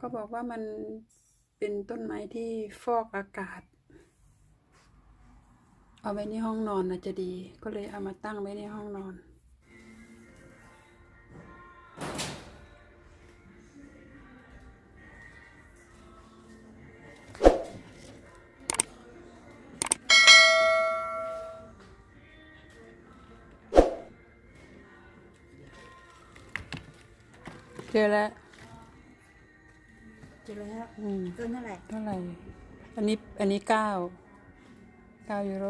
ก็บอกว่ามันเป็นต้นไม้ที่ฟอกอากาศ เอาไว้ในห้องนอนนะจะดี ก็เลยเอามาตั้งไว้ในห้องนอนเจอแล้ว เจอแล้วอืมต้นเท่าไหร่เท่าไหร่ อันนี้อันนี้เก้าเก้ายูโร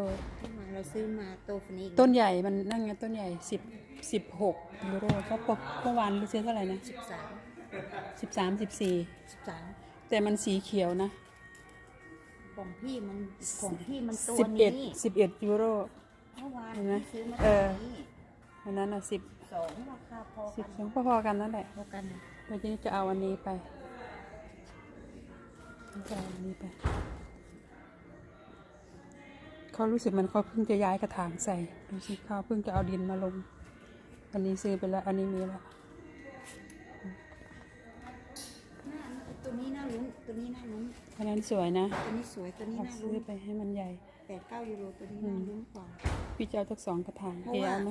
เราซื้อมาโตฟันนี้ต้นใหญ่มันนั่งไงต้นใหญ่สิบสิบหกยูโรก็ปกเมื่อวานรู้ซื้อเท่าไหร่นะสิบสามสิบสามสิบสี่สิบสามแต่มันสีเขียวนะของพี่มันของพี่มันตัวสิบเอ็ดนี้สิบเอ็ดยูโร เมื่อวานเห็นไหมพี่ซื้อมาเอตัวอนี้อันนั้นอะสิบสองราคาพอสิกับนสองพอๆกันนั่นแหละพอกันนะเราจะจะเอาอันนี้ไป จะเอาอันนี้ไปเขารู้สึกมันเขาเพิ่งจะย้ายกระถางใส่ดูสิเขาเพิ่งจะเอาดินมาลง อันนี้ซื้อไปแล้ว อันนี้มีแล้วหน้าตัวนี้น่าลุ้นตัวนี้น่าลุ้นอันนั้นสวยนะ ตัวนี้สวยตัวนี้เอาน่าซื้ลุ้อนไปให้มันใหญ่แปดเก้ายูโรตัวนี้น่าลุ้นกว่าพี่จะเอาทั้งสองกระถางเพราะเอว่าเอาไหม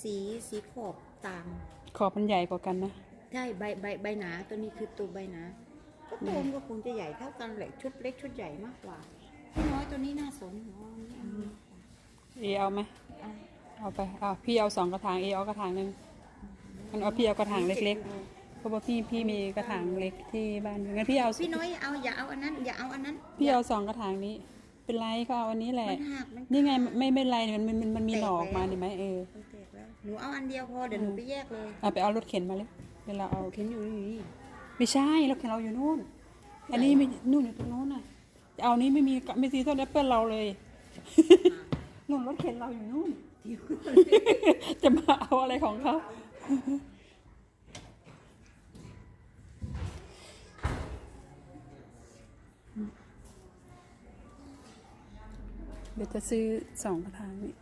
สีสีขอบต่างขอบมันใหญ่กว่ากันนะใช่ใบใบใบหนาตัวนี้คือตัวใบหนา ก็ตัวมันก็คงจะใหญ่เท่ากันแหละชุดเล็กชุดใหญ่มากกว่าพี่น้อยตัวนี้น่าสนเนาะอันนี้อันนี้เอเอาไหมอะเอาไปเอาพี่เอาสองกระถางเอเอากระถางหนึ่งมันเอาพี่เอากระถางเล็กๆเพราะว่าพี่พี่มีกระถางเล็กที่บ้านงั้นพี่เอาพี่น้อยเอาอย่าเอาอันนั้น อย่าเอาอันนั้นพี่เอาสองกระถางนี้ เป็นไรก็เอาอันนี้แหละ มันหักมันนี่ไงไม่ไม่เป็นไรมันมันมันมันมีหน่อออกมาเห็นไหมเออมันแตกแล้วหนูเอาอันเดียวพอเดี๋ยวหนูไปแยกเลย เอาไปเอารถเข็นมาเลยเดี๋ยวเราเอา เข็นอยู่นี่อยู่นี่ ไม่ใช่รถเข็นเราอยู่นู่น อันนี้ไม่นู่นอยู่ตรงโน้นน่ะจะเอานี้ไม่มีไม่ซีต้นแอปเปิลเราเลยนู่นรถเข็นเราอยู่นู่น จะมาเอาอะไรของเขาเดี๋ยวจะซื้อสองกระถางนี่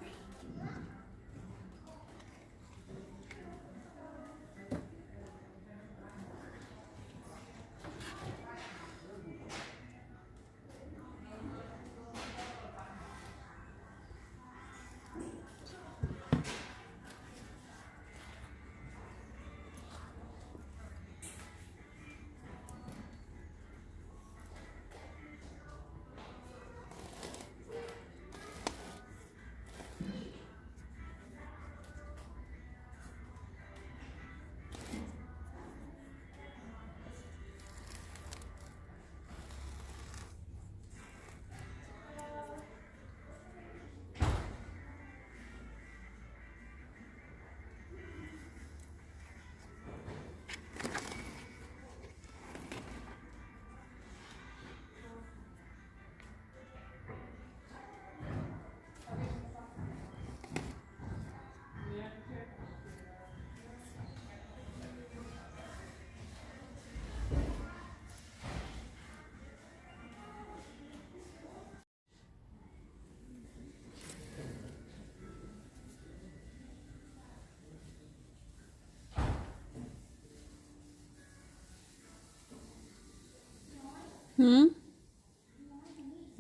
หืม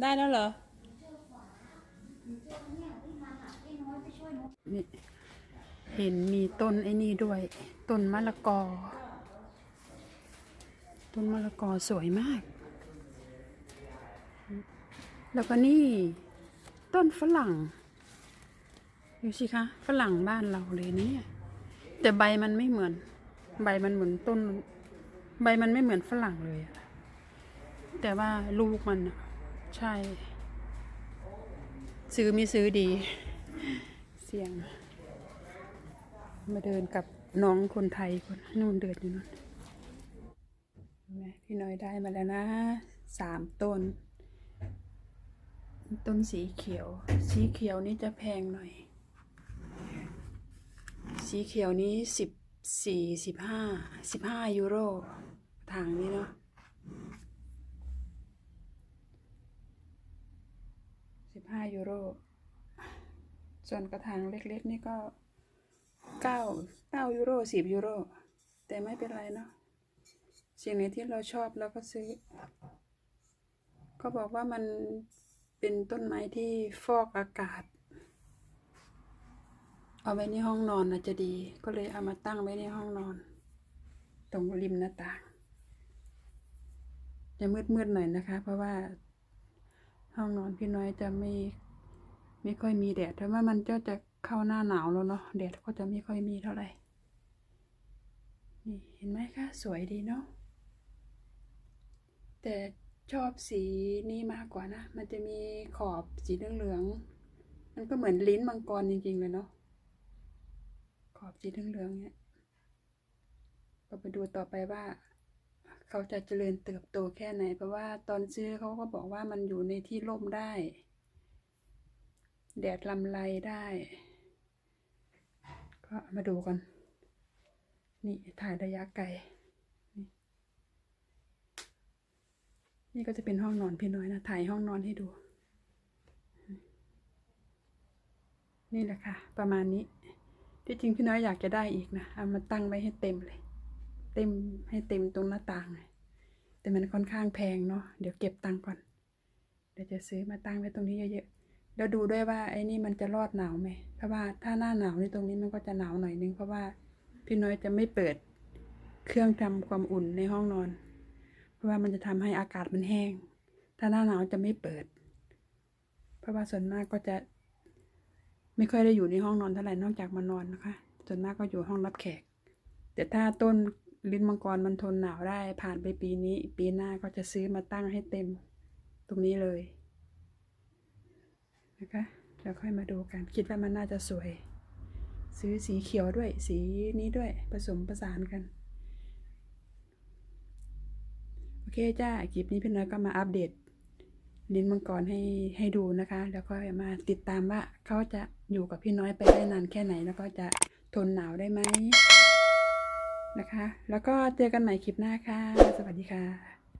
ได้แล้วเหรอ นี่เห็นมีต้นไอ้นี่ด้วย ต้นมะละกอ ต้นมะละกอสวยมาก แล้วก็นี่ ต้นฝรั่ง ดูสิคะ ฝรั่งบ้านเราเลยนะเนี่ย แต่ใบมันไม่เหมือน ใบมันเหมือนต้น ใบมันไม่เหมือนฝรั่งเลยอะ แต่ว่าลูกมันใช่ ซื้อม่ซื้อดี เสียง มาเดินกับน้องคนไทยคนนู่นเดินอยู่นู่นพี่น้อยได้มาแล้วนะสามต้น ต้นสีเขียว สีเขียวนี่จะแพงหน่อย สีเขียวนี้สิบสี่สิบห้าสิบห้ายูโรทางนี้เนาะ สิบห้ายูโร ส่วนกระถางเล็กๆ นี่ก็เก้าเก้ายูโรสิบยูโร แต่ไม่เป็นไรเนาะสิ่งไหนที่เราชอบเราก็ซื้อเขาบอกว่ามันเป็นต้นไม้ที่ฟอกอากาศ เอาไว้ในห้องนอนนะจะดี ก็เลยเอามาตั้งไว้ในห้องนอน ตรงริมหน้าต่าง จะมืดๆหน่อยนะคะ เพราะว่า ห้องนอนพี่น้อยจะไม่ไม่ค่อยมีแดดเพราะว่ามันก็จะเข้าหน้าหนาวแล้วเนาะแดดก็จะไม่ค่อยมีเท่าไหร่นี่เห็นไหมคะสวยดีเนาะแต่ชอบสีนี้มากกว่านะ มันจะมีขอบสีเหลืองๆมันก็เหมือนลิ้นมังกรจริงๆเลยเนาะขอบสีเหลืองๆเนี่ยก็ไปดูต่อไปว่า เขาจะเจริญเติบโตแค่ไหน เพราะว่าตอนซื้อเขาก็บอกว่ามันอยู่ในที่ร่มได้ แดดลำไรได้ ก็มาดูกัน นี่ถ่ายระยะไกลนี่นี่ก็จะเป็นห้องนอนพี่น้อยนะ ถ่ายห้องนอนให้ดู นี่แหละค่ะ ประมาณนี้ที่จริงพี่น้อยอยากจะได้อีกนะเอามาตั้งไว้ให้เต็มเลย เต็มให้เต็มตรงหน้าต่าง แต่มันค่อนข้างแพงเนาะเดี๋ยวเก็บตังก่อน เดี๋ยวจะซื้อมาตั้งไว้ตรงนี้เยอะๆแล้วดูด้วยว่าไอ้นี่มันจะรอดหนาวไหมเพราะว่าถ้าหน้าหนาวนี่ตรงนี้มันก็จะหนาวหน่อยนึงเพราะว่าพี่น้อยจะไม่เปิดเครื่องทำความอุ่นในห้องนอน เพราะว่ามันจะทำให้อากาศมันแห้ง ถ้าหน้าหนาวจะไม่เปิด เพราะว่าส่วนมากก็จะไม่ค่อยได้อยู่ในห้องนอนเท่าไหร่นอกจากมานอนนะคะ ส่วนมากก็อยู่ห้องรับแขก แต่ถ้าต้น ลิ้นมังกรมันทนหนาวได้ ผ่านไปปีนี้ ปีหน้าก็จะซื้อมาตั้งให้เต็ม ตรงนี้เลยนะคะแล้วค่อยมาดูกัน คิดว่ามันน่าจะสวย ซื้อสีเขียวด้วย สีนี้ด้วยผสมผสานกันโอเคจ้าคลิปนี้พี่น้อยก็มาอัปเดตลิ้นมังกรให้ให้ดูนะคะ แล้วก็มาติดตามว่าเขาจะอยู่กับพี่น้อยไปได้นานแค่ไหน แล้วก็จะทนหนาวได้ไหม นะคะ แล้วก็เจอกันใหม่คลิปหน้าค่ะ สวัสดีค่ะ